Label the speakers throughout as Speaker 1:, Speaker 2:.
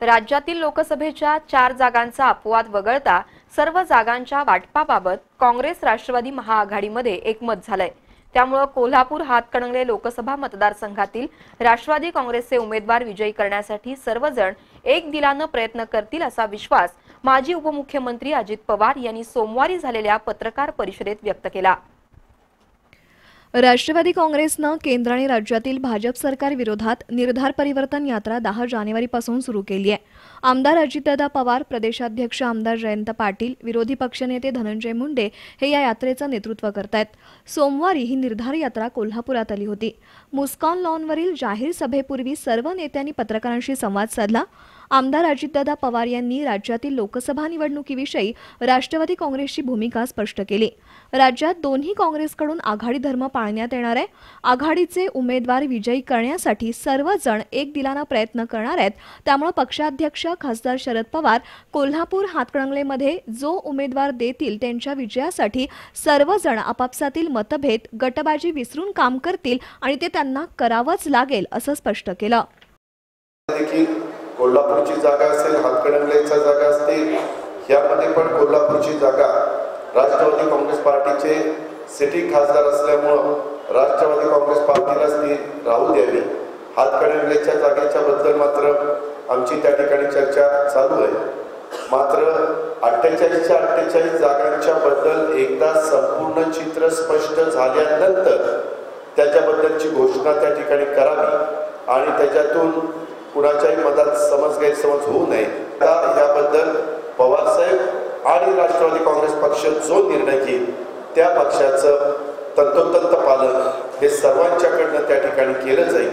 Speaker 1: राज्यातील लोकसभेच्या चार जागांचा अपवाद वगळता सर्व जागांच्या वाटपाबाबत काँग्रेस राष्ट्रवादी महाआघाडीमध्ये एकमत झालंय. त्यामुळं कोल्हापूर हातकणंगले लोकसभा मतदारसंघातील राष्ट्रवादी काँग्रेसचे उमेदवार विजयी करण्यासाठी सर्वजण एक दिलानं प्रयत्न करतील असा विश्वास माजी उपमुख्यमंत्री अजित पवार यांनी सोमवारी झालेल्या पत्रकार परिषदेत व्यक्त केला.
Speaker 2: राष्ट्रवादी काँग्रेसनं केंद्र आणि राज्यातील भाजप सरकार विरोधात निर्धार परिवर्तन यात्रा दहा जानेवारीपासून सुरू केली आहे आमदार अजितदादा पवार प्रदेशाध्यक्ष आमदार जयंत पाटील विरोधी पक्षनेते धनंजय मुंडे हे या यात्रेचं नेतृत्व करतायत. सोमवारी ही निर्धार यात्रा कोल्हापुरात आली होती. मुस्कॉन लॉनवरील जाहीर सभेपूर्वी सर्व नेत्यांनी पत्रकारांशी संवाद साधला. आमदार अजितदादा पवार यांनी राज्यातील लोकसभा निवडणुकीविषयी राष्ट्रवादी काँग्रेसची भूमिका स्पष्ट केली. राज्यात दोन्ही काँग्रेसकडून आघाडी धर्म पाळण्यात येणार आहे. आघाडीचे उमेदवार विजयी करण्यासाठी सर्वजण एक दिलानं प्रयत्न करणार आहेत. त्यामुळे पक्षाध्यक्ष खासदार शरद पवार कोल्हापूर हातकणंगलेमध्ये जो उमेदवार देतील त्यांच्या विजयासाठी सर्वजण आपापसातील मतभेद गटबाजी विसरून काम करतील आणि ते त्यांना करावंच लागेल असं स्पष्ट केलं.
Speaker 3: कोल्हापूरची जागा असेल हातकणंगलेच्या जागा असतील यामध्ये पण कोल्हापूरची जागा राष्ट्रवादी काँग्रेस पार्टीचे सिटिंग खासदार असल्यामुळं राष्ट्रवादी काँग्रेस पार्टीलाच ती राहू द्यावी. हातकणंगलेच्या जागेच्या बद्दल मात्र आमची त्या ठिकाणी चर्चा चालू आहे. मात्र अठ्ठेचाळीसच्या अठ्ठेचाळीस जागांच्या बद्दल एकदा संपूर्ण चित्र स्पष्ट झाल्यानंतर त्याच्याबद्दलची घोषणा त्या ठिकाणी करावी आणि त्याच्यातून कुणाच्याही मतात समज गैरसमज होऊ नये. आता याबद्दल पवारसाहेब आणि राष्ट्रवादी काँग्रेस पक्ष जो निर्णय घेईल त्या पक्षाचं तंतोतंत पालन हे सर्वांच्याकडनं त्या ठिकाणी केलं जाईल.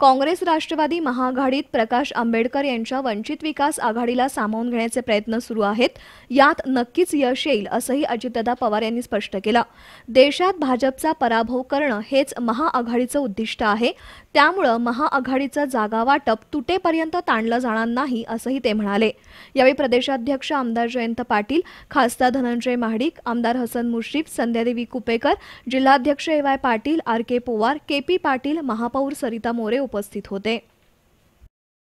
Speaker 2: काँग्रेस राष्ट्रवादी महाआघाडीत प्रकाश आंबेडकर यांच्या वंचित विकास आघाडीला सामावून घेण्याचे प्रयत्न सुरू आहेत. यात नक्कीच यश येईल असंही अजितदादा पवार यांनी स्पष्ट केलं. देशात भाजपचा पराभव करणं हेच महाआघाडीचं उद्दिष्ट आहे. त्यामुळं महाआघाडीचं जागा वाटप तुटेपर्यंत ताणलं जाणार नाही असंही ते म्हणाले. यावेळी प्रदेशाध्यक्ष आमदार जयंत पाटील खासदार धनंजय महाडिक आमदार हसन मुश्रीफ संध्यादेवी कुपेकर जिल्हाध्यक्ष A Y Patil R K Powar K P Patil महापौर सरिता मोरे उपस्थित होते.